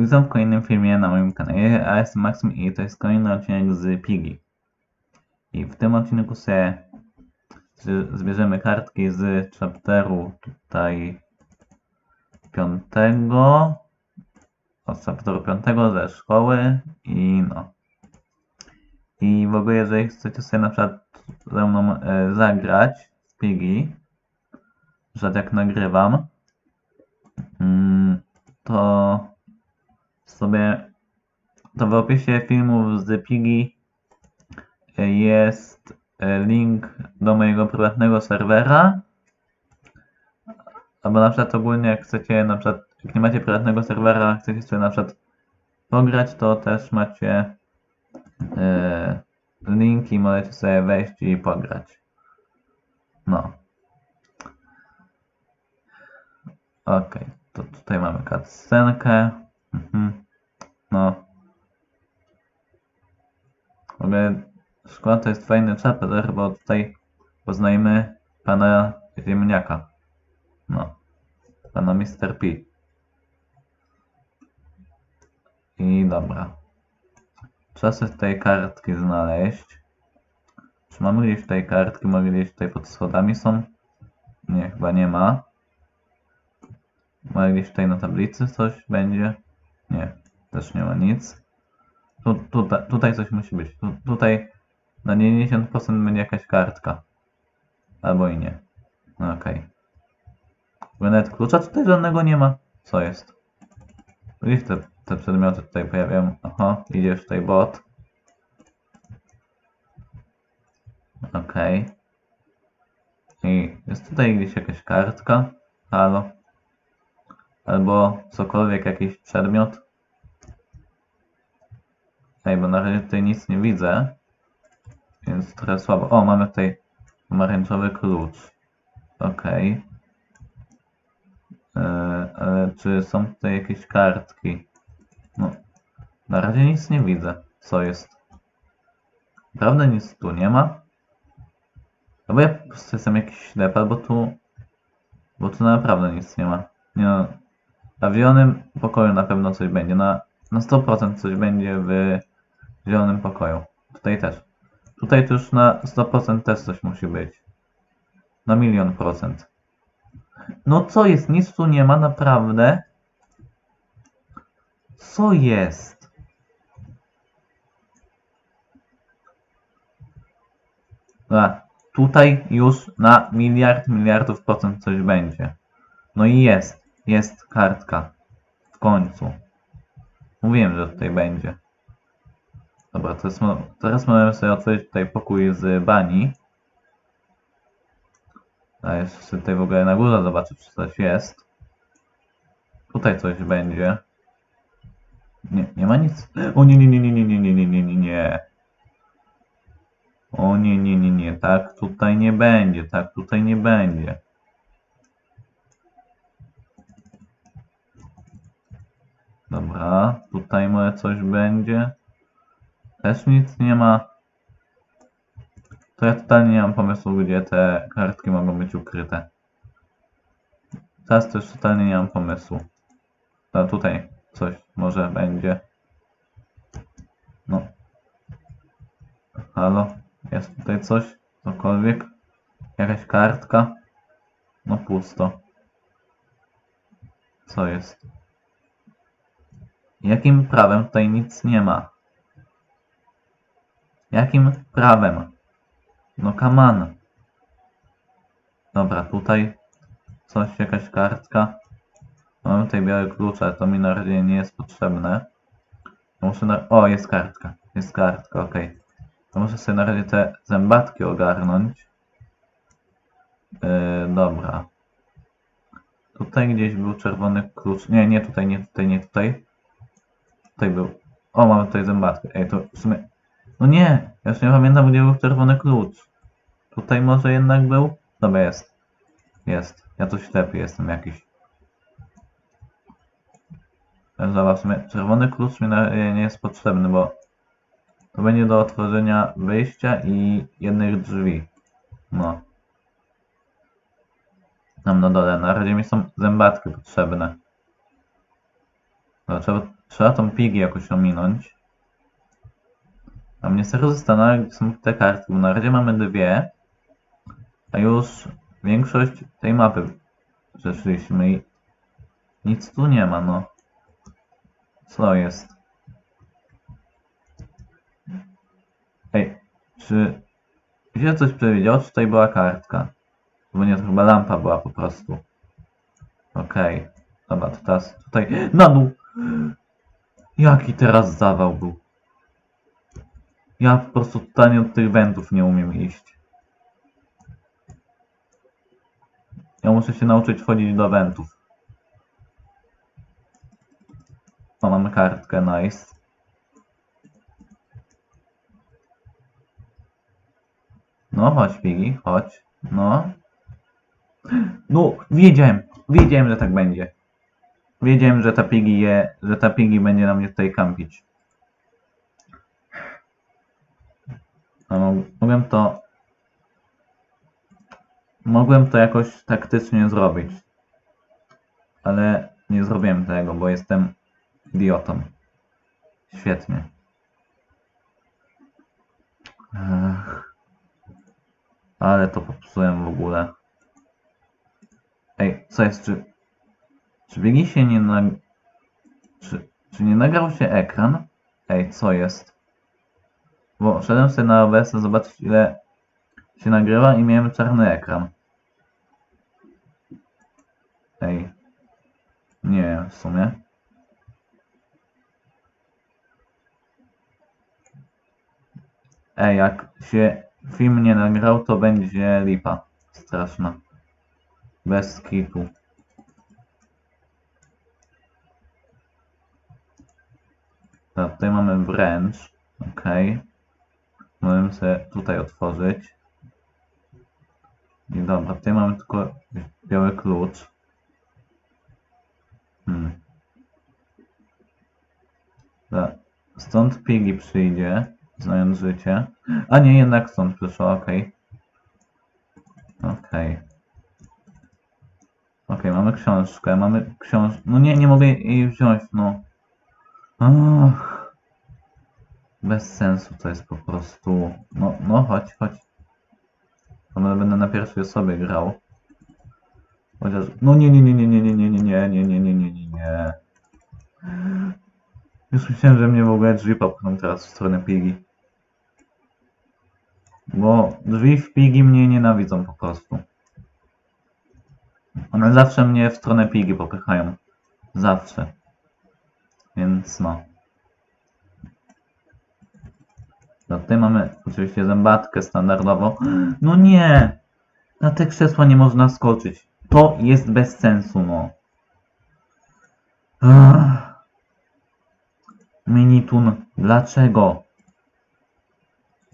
Witam w kolejnym filmie na moim kanale. Ja jestem Maxim i to jest kolejny odcinek z Piggy. I w tym odcinku sobie zbierzemy kartki z chapteru tutaj piątego. Od chapteru piątego ze szkoły i no. I w ogóle jeżeli chcecie sobie na przykład ze mną e, zagrać z na przykład jak nagrywam, mm, to sobie to w opisie filmów z Piggy jest e, link do mojego prywatnego serwera. Albo na przykład ogólnie jak chcecie, na przykład jak nie macie prywatnego serwera, chcecie sobie na przykład pograć, to też macie e, link i możecie sobie wejść i pograć. No. Okej, to tutaj mamy cutscenkę. Mhm. No. Ogóle szkoła to jest fajny chapter, bo tutaj poznajemy pana ziemniaka. No. Pana Mr. P. I dobra. Trzeba sobie tutaj kartki znaleźć. Czy mamy gdzieś tutaj kartki? Może gdzieś tutaj pod schodami są? Nie, chyba nie ma. Może gdzieś tutaj na tablicy coś będzie? Nie, też nie ma nic. Tu, tutaj, tutaj coś musi być. Tu, tutaj na 90% będzie jakaś kartka. Albo i nie. No okej. Okay. Nawet klucza tutaj żadnego nie ma. Co jest? Gdzieś te, te przedmioty tutaj pojawiają. Aha, idziesz tutaj bot. Okej. I jest tutaj gdzieś jakaś kartka. Halo. Albo cokolwiek, jakiś przedmiot. Ej, bo na razie tutaj nic nie widzę. Więc trochę słabo. O, mamy tutaj pomarańczowy klucz. Okej. Okay. Ale czy są tutaj jakieś kartki? No, na razie nic nie widzę. Co jest? Naprawdę nic tu nie ma? Albo ja po prostu jestem jakiś ślepy, albo tu... Bo tu naprawdę nic nie ma. Nie no, w zielonym pokoju na pewno coś będzie. Na, na 100% coś będzie w zielonym pokoju. Tutaj też. Tutaj to już na 100% też coś musi być. Na milion procent. No co jest? Nic tu nie ma, naprawdę. Co jest? A, tutaj już na miliard, miliardów procent coś będzie. No i jest. Jest kartka. W końcu. Mówiłem, że tutaj będzie. Dobra, teraz, teraz możemy sobie otworzyć tutaj pokój z bani. A jeszcze tutaj w ogóle na górze zobaczę, czy coś jest. Tutaj coś będzie. Nie, nie ma nic. O nie, nie, nie, nie, nie, nie, nie, nie, nie, nie, nie. O nie, nie, nie, nie, tak tutaj nie będzie, tak tutaj nie będzie. Dobra, tutaj może coś będzie. Też nic nie ma. To ja totalnie nie mam pomysłu, gdzie te kartki mogą być ukryte. Teraz też totalnie nie mam pomysłu. No tutaj coś może będzie. No. Halo? Jest tutaj coś? Cokolwiek? Jakaś kartka? No pusto. Co jest? Jakim prawem tutaj nic nie ma? Jakim prawem? No kaman. Dobra, tutaj coś, jakaś kartka. Mamy tutaj białe klucze, to mi na razie nie jest potrzebne. Muszę na... O, jest kartka. Jest kartka, ok. To muszę sobie na razie te zębatki ogarnąć. Yy, dobra. Tutaj gdzieś był czerwony klucz. Nie, nie tutaj, nie tutaj, nie tutaj. Tutaj był. O, mamy tutaj zębatkę. Ej, to w sumie... No nie! Ja już nie pamiętam, gdzie był czerwony klucz. Tutaj może jednak był? Dobra, jest. Jest. Ja tu ślepy jestem jakiś. Sumie czerwony klucz mi na, nie jest potrzebny, bo to będzie do otworzenia wyjścia i jednych drzwi. No. Tam na dole. Na razie mi są zębatki potrzebne. Dobra, trzeba, trzeba tą pigi jakoś ominąć. A mnie serio zastanawia, gdzie są te karty, bo na razie mamy dwie, a już większość tej mapy przeszliśmy i nic tu nie ma, no. Co jest? Ej, czy się coś przewidział, czy tutaj była kartka? Bo nie, to chyba lampa była po prostu. Okej. Dobra, to teraz tutaj na dół. Jaki teraz zawał był. Ja po prostu totalnie od tych wędrów nie umiem iść. Ja muszę się nauczyć wchodzić do wentów. O, mamy kartkę, nice. No, chodź, Piggy, chodź. No. No, wiedziałem, wiedziałem, że tak będzie. Wiedziałem, że ta Piggy je, że ta Piggy będzie na mnie tutaj kampić. No, mo- mogłem to... Mogłem to jakoś taktycznie zrobić. Ale nie zrobiłem tego, bo jestem idiotą. Świetnie. Ech. Ale to popsułem w ogóle. Ej, co jest? Czy, czy się nie nag... Czy, czy nie nagrał się ekran? Ej, co jest? Bo szedłem sobie na OBS zobaczyć ile się nagrywa i miałem czarny ekran. Ej. Nie wiem w sumie. Ej, jak się film nie nagrał, to będzie lipa. Straszna. Bez skipu. Tak, tutaj mamy wręcz. Ok. Możemy sobie tutaj otworzyć. I dobra, tutaj mamy tylko biały klucz. Hmm. Dobra. Stąd Piggy przyjdzie, znając życie. A nie, jednak stąd przyszła, okej. Okej. Okej, mamy książkę, mamy książ... No nie, nie mogę jej wziąć, no. Ach. Bez sensu to jest po prostu. No, no chodź, chodź. Dobra, będę na pierwszej osobie grał. Chociaż. No nie, nie, nie, nie, nie, nie, nie, nie, nie, nie, nie, nie, nie, nie, nie. Już myślałem, że mnie w ogóle drzwi popchną teraz w stronę Pigi. Bo drzwi w Pigi mnie nienawidzą po prostu. One zawsze mnie w stronę Pigi popychają. Zawsze. Więc no. No tutaj mamy oczywiście zębatkę standardowo. No nie! Na te krzesła nie można skoczyć. To jest bez sensu, no. Ach. Minitun, dlaczego?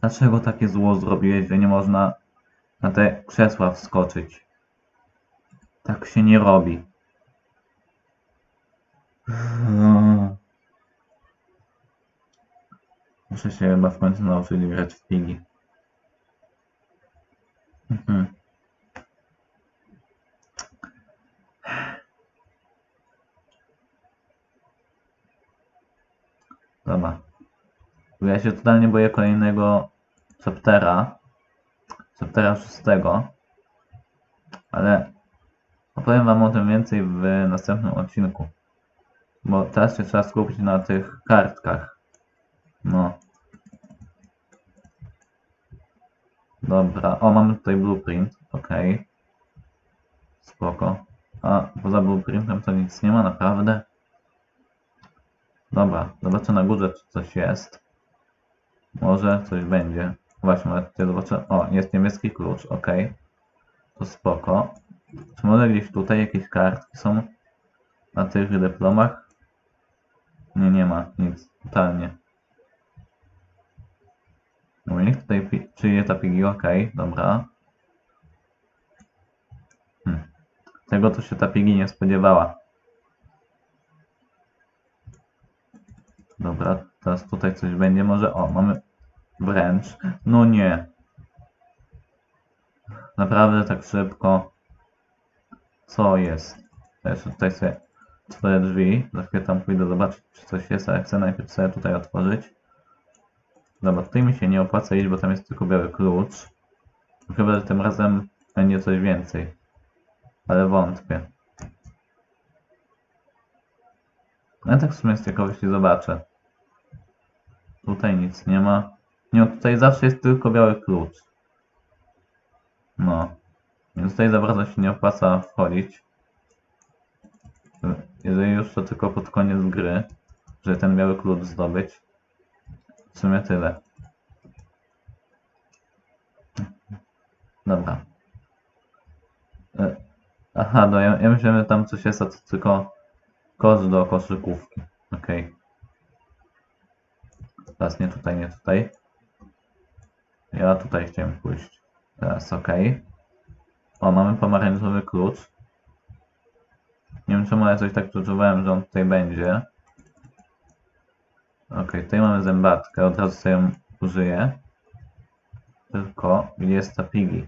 Dlaczego takie zło zrobiłeś, że nie można na te krzesła wskoczyć? Tak się nie robi. Muszę się końcu nauczyć grać w pigi. Mhm. Dobra. Bo Ja się totalnie boję kolejnego chaptera. Chaptera szóstego. Ale opowiem wam o tym więcej w następnym odcinku. Bo teraz się trzeba skupić na tych kartkach. No. Dobra, o mamy tutaj blueprint, ok. Spoko. A poza blueprintem to nic nie ma, naprawdę? Dobra, zobaczę na górze czy coś jest. Może coś będzie. Właśnie, tutaj zobaczę. O, jest niebieski klucz, ok. To spoko. Czy może gdzieś tutaj jakieś kartki są na tych dyplomach? Nie, nie ma nic, totalnie. Niech tutaj ta pigi, okej, dobra. Hmm. Tego to się ta pigi nie spodziewała. Dobra, teraz tutaj coś będzie, może, o, mamy wręcz. No nie. Naprawdę tak szybko. Co jest? To jeszcze tutaj sobie otworzę drzwi. Za chwilę tam pójdę zobaczyć, czy coś jest, ale chcę najpierw sobie tutaj otworzyć. Dobra, tutaj mi się nie opłaca iść, bo tam jest tylko biały klucz. Chyba, że tym razem będzie coś więcej. Ale wątpię. Ja tak w sumie z ciekawości zobaczę. Tutaj nic nie ma. Nie, tutaj zawsze jest tylko biały klucz. No. Więc tutaj za bardzo się nie opłaca wchodzić. Jeżeli już to tylko pod koniec gry, żeby ten biały klucz zdobyć. W sumie tyle. Dobra. E, Aha, no ja, ja myślałem, że tam coś jest, a to tylko kosz do koszykówki. Okej. Teraz nie tutaj, nie tutaj. Ja tutaj chciałem pójść. Teraz okej. O, mamy pomarańczowy klucz. Nie wiem czemu, ale coś tak przeczuwałem, że on tutaj będzie. Okej, tutaj mamy zębatkę, od razu sobie ją użyję. Tylko, gdzie jest ta pigi?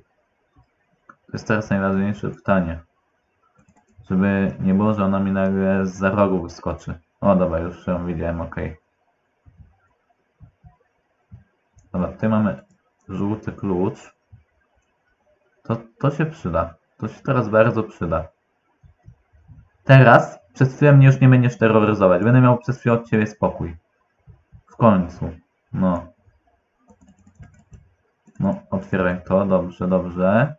To jest teraz najważniejsze pytanie. Żeby nie było, że ona mi nagle z za rogu wyskoczy. O, dobra, już ją widziałem, okej. Dobra, tutaj mamy żółty klucz. To, to się przyda. To się teraz bardzo przyda. Teraz przez chwilę mnie już nie będziesz terroryzować. Będę miał przez chwilę od ciebie spokój. Końcu. No. No, otwieraj to. Dobrze, dobrze.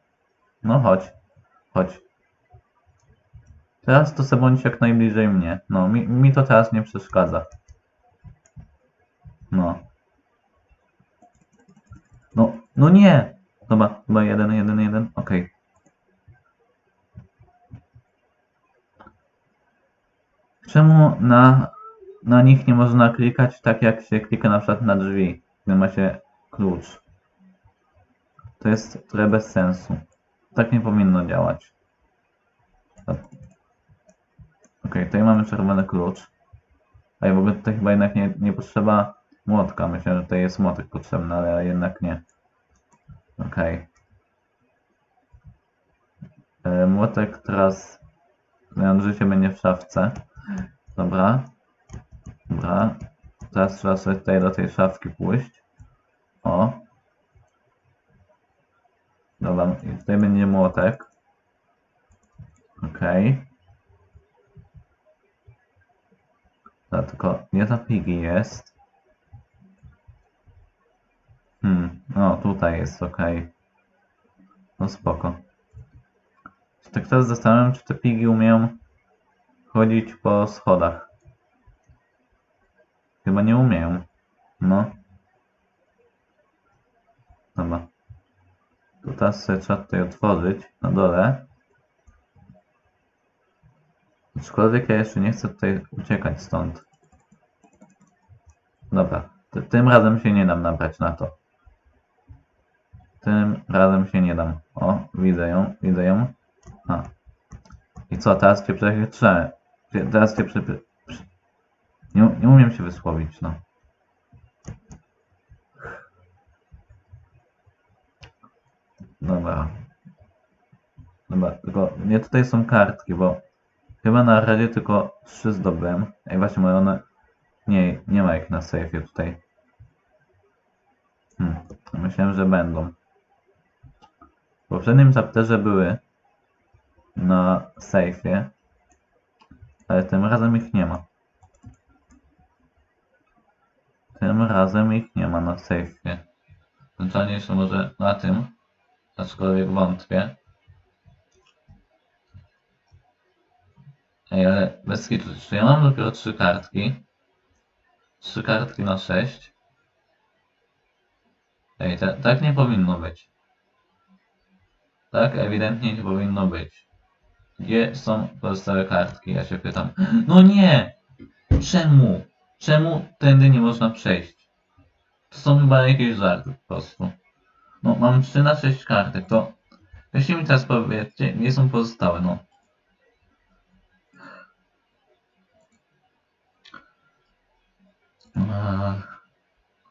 No, chodź. Chodź. Teraz to se bądź jak najbliżej mnie. No, mi, mi to teraz nie przeszkadza. No. No, no nie! Dobra, chyba jeden, jeden, jeden. Okej. Czemu na, na nich nie można klikać tak jak się klika na przykład na drzwi, gdy ma się klucz? To jest trochę bez sensu. Tak nie powinno działać. Okej, tutaj mamy czerwony klucz. A i w ogóle tutaj chyba jednak nie, nie potrzeba młotka. Myślę, że tutaj jest młotek potrzebny, ale jednak nie. Okej. E, Młotek teraz życie będzie w szafce. Dobra. Dobra. Teraz trzeba sobie tutaj do tej szafki pójść. O. Dobra, i tutaj będzie młotek. Okej. Okay. tylko nie ta pigi jest. Hmm, o tutaj jest, okej. No spoko. Tak teraz zastanawiam, czy te pigi umieją chodzić po schodach. Chyba nie umieją. No. Dobra. To teraz sobie trzeba tutaj otworzyć na dole. Aczkolwiek ja jeszcze nie chcę tutaj uciekać stąd. Dobra. Ty- Tym razem się nie dam nabrać na to. Tym razem się nie dam. O, widzę ją, widzę ją. A. I co, teraz cię przechytrzę. Teraz cię przy... Nie, nie umiem się wysłowić, no. Dobra. Dobra, tylko nie tutaj są kartki, bo chyba na razie tylko trzy zdobyłem. Ej, właśnie, moje one... Nie, nie ma ich na sejfie tutaj. Hmm, myślałem, że będą. W poprzednim chapterze były na sejfie, ale tym razem ich nie ma. Tym razem ich nie ma na sejfie. Ewentualnie jeszcze może na tym, aczkolwiek wątpię. Ej, ale bez kitu, czy ja mam dopiero trzy kartki? Trzy kartki na sześć. Ej, ta, tak nie powinno być. Tak ewidentnie nie powinno być. Gdzie są pozostałe kartki? Ja się pytam. No nie! Czemu? Czemu tędy nie można przejść? To są chyba jakieś żarty po prostu. No, mam 3 na 6 kartek, to... Jeśli mi teraz powiedzcie, gdzie są pozostałe, no.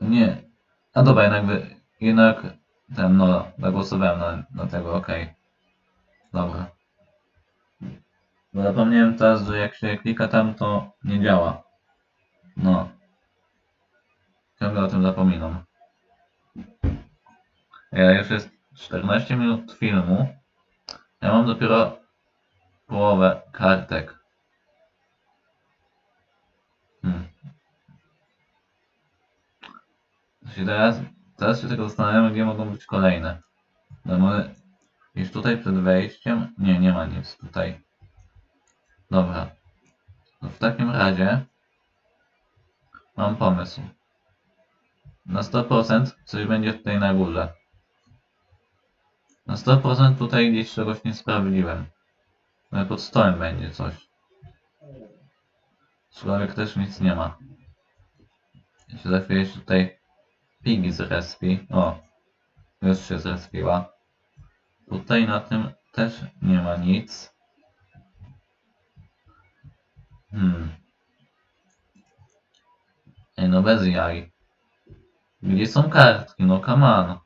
Nie. A dobra, jednak, jednak ten, no, zagłosowałem na, na tego, okej. Dobra. Bo zapomniałem teraz, że jak się klika tam, to nie działa. No. Ciągle o tym zapominam. Ja już jest 14 minut filmu. Ja mam dopiero połowę kartek. Hmm. Się teraz, teraz się tylko zastanawiam, gdzie mogą być kolejne. No może już tutaj przed wejściem? Nie, nie ma nic tutaj. Dobra. No w takim razie mam pomysł. Na 100% coś będzie tutaj na górze. Na 100% tutaj gdzieś czegoś nie sprawdziłem. Ale pod stołem będzie coś. Człowiek też nic nie ma. Się za chwilę tutaj pigi zrespi. O, już się zrespiła. Tutaj na tym też nie ma nic. Hmm. Ej, no bez jaj. Gdzie są kartki? No come on.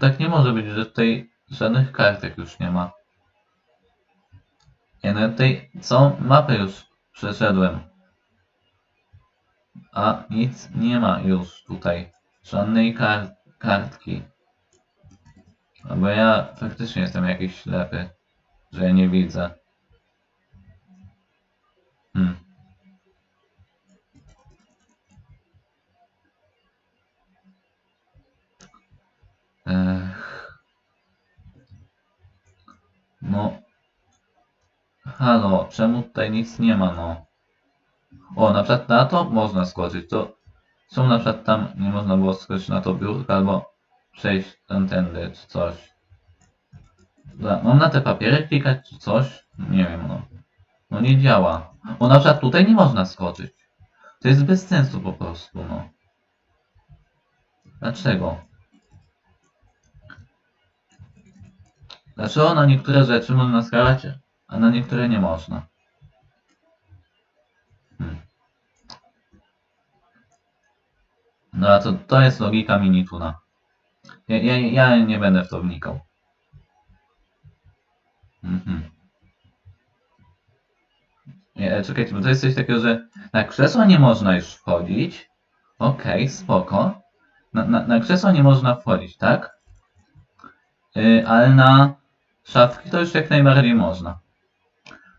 Tak nie może być, że tutaj żadnych kartek już nie ma. Ja na tej całą mapę już przeszedłem. A nic nie ma już tutaj. Żadnej kar kartki. Albo ja faktycznie jestem jakiś ślepy, że ja nie widzę. Czemu tutaj nic nie ma, no? O, na przykład na to można skoczyć, to... Czemu na przykład tam nie można było skoczyć na to biurko, albo przejść tamtędy, czy coś? Dobra, mam na te papiery klikać, czy coś? Nie wiem, no. No nie działa. O, na przykład tutaj nie można skoczyć. To jest bez sensu po prostu, no. Dlaczego? Dlaczego na niektóre rzeczy można skakać, a na niektóre nie można? Hmm. No a to, to jest logika Minituna. Ja, ja, ja nie będę w to wnikał. Mhm. Nie, czekajcie, bo to jest coś takiego, że na krzesło nie można już wchodzić. Okej, spoko. Na, na, na krzesło nie można wchodzić, tak? Yy, ale na szafki to już jak najbardziej można.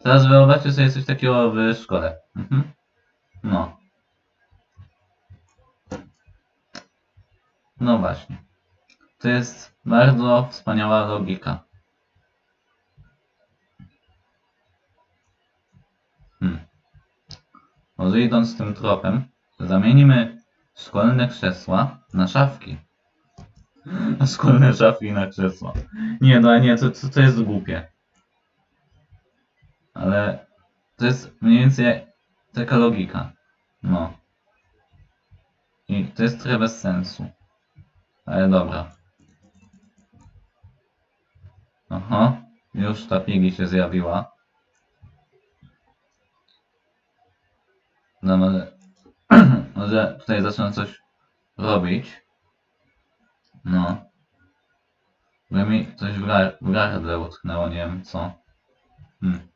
Teraz wyobraźcie sobie coś takiego w szkole. Mhm. No. No właśnie. To jest bardzo wspaniała logika. Hmm. Może idąc tym tropem, zamienimy szkolne krzesła na szafki. Szkolne szafki na krzesła. Nie, no nie, to, to, to jest głupie. Ale to jest mniej więcej taka logika. No. I to jest trochę bez sensu. Ale dobra. Aha, już ta pigi się zjawiła. No może, może tutaj zacznę coś robić. No. Bo mi coś w, gar w gardle utknęło, nie wiem co. Hmm.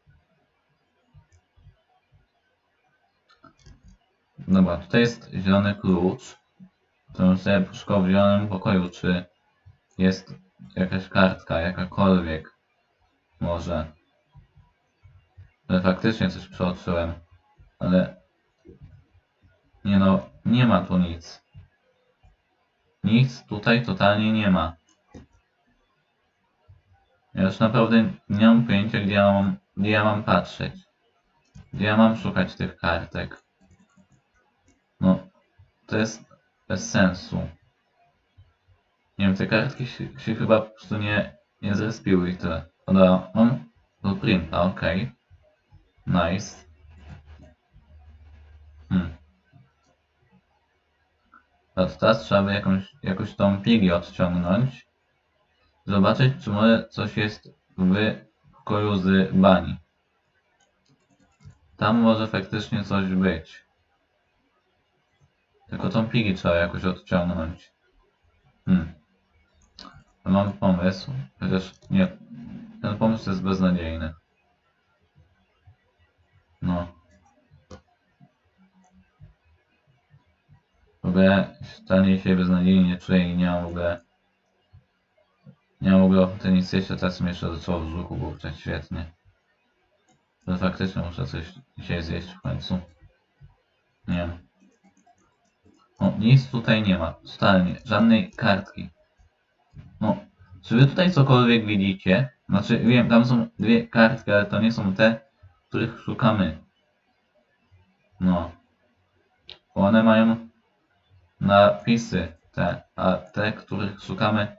Dobra, tutaj jest zielony klucz. To sobie poszukał w zielonym pokoju, czy jest jakaś kartka, jakakolwiek. Może. Ale faktycznie coś przeoczyłem. Ale... Nie no, nie ma tu nic. Nic tutaj totalnie nie ma. Ja już naprawdę nie mam pojęcia, gdzie ja mam, gdzie ja mam patrzeć. Gdzie ja mam szukać tych kartek. No, to jest bez sensu. Nie wiem, te kartki się, się chyba po prostu nie, nie zrespiły i tyle. Dobra, mam blueprinta, okej. Nice. Hmm. Teraz trzeba by jakąś, jakoś tą pigę odciągnąć. Zobaczyć, czy może coś jest w pokoju z bani. Tam może faktycznie coś być. Tylko tą pigi trzeba jakoś odciągnąć. Hmm. Mam pomysł, chociaż nie, ten pomysł jest beznadziejny. No. W ogóle totalnie się beznadziejnie nie czuję i nie mam w ogóle... Nie mam w ogóle ochoty nic jeść, a teraz mi jeszcze zaczęło w brzuchu burczeć świetnie. Że faktycznie muszę coś dzisiaj zjeść w końcu. Nie wiem. O, nic tutaj nie ma. Totalnie. Żadnej kartki. No. Czy wy tutaj cokolwiek widzicie? Znaczy, wiem, tam są dwie kartki, ale to nie są te, których szukamy. No. Bo one mają napisy te, a te, których szukamy,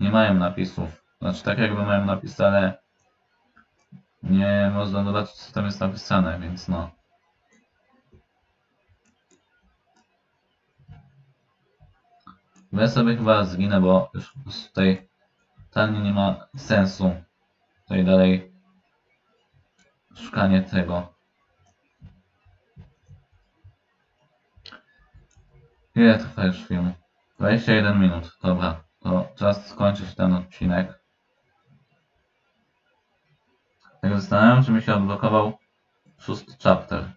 nie mają napisów. Znaczy, tak jakby mają napisy, ale nie można zobaczyć, co tam jest napisane, więc no. Ja sobie chyba zginę, bo już prostu tutaj totalnie nie ma sensu. Tutaj dalej szukanie tego. Ile trwa już film? 21 minut, dobra. To czas skończyć ten odcinek. Tak zastanawiam czy mi się odblokował szósty chapter.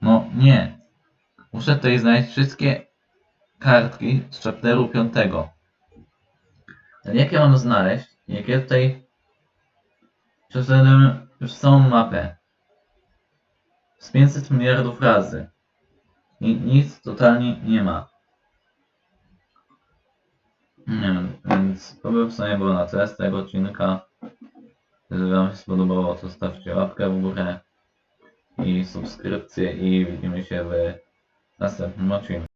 No nie. Muszę tutaj znaleźć wszystkie kartki z chapteru piątego. Ale jak ja mam znaleźć? Jak ja tutaj przeszedłem już całą mapę z 500 miliardów razy i nic totalnie nie ma. Nie wiem, więc to by w sumie było na tyle z tego odcinka. Jeżeli Wam się spodobało, to stawcie łapkę w górę i subskrypcję i widzimy się w następnym odcinku.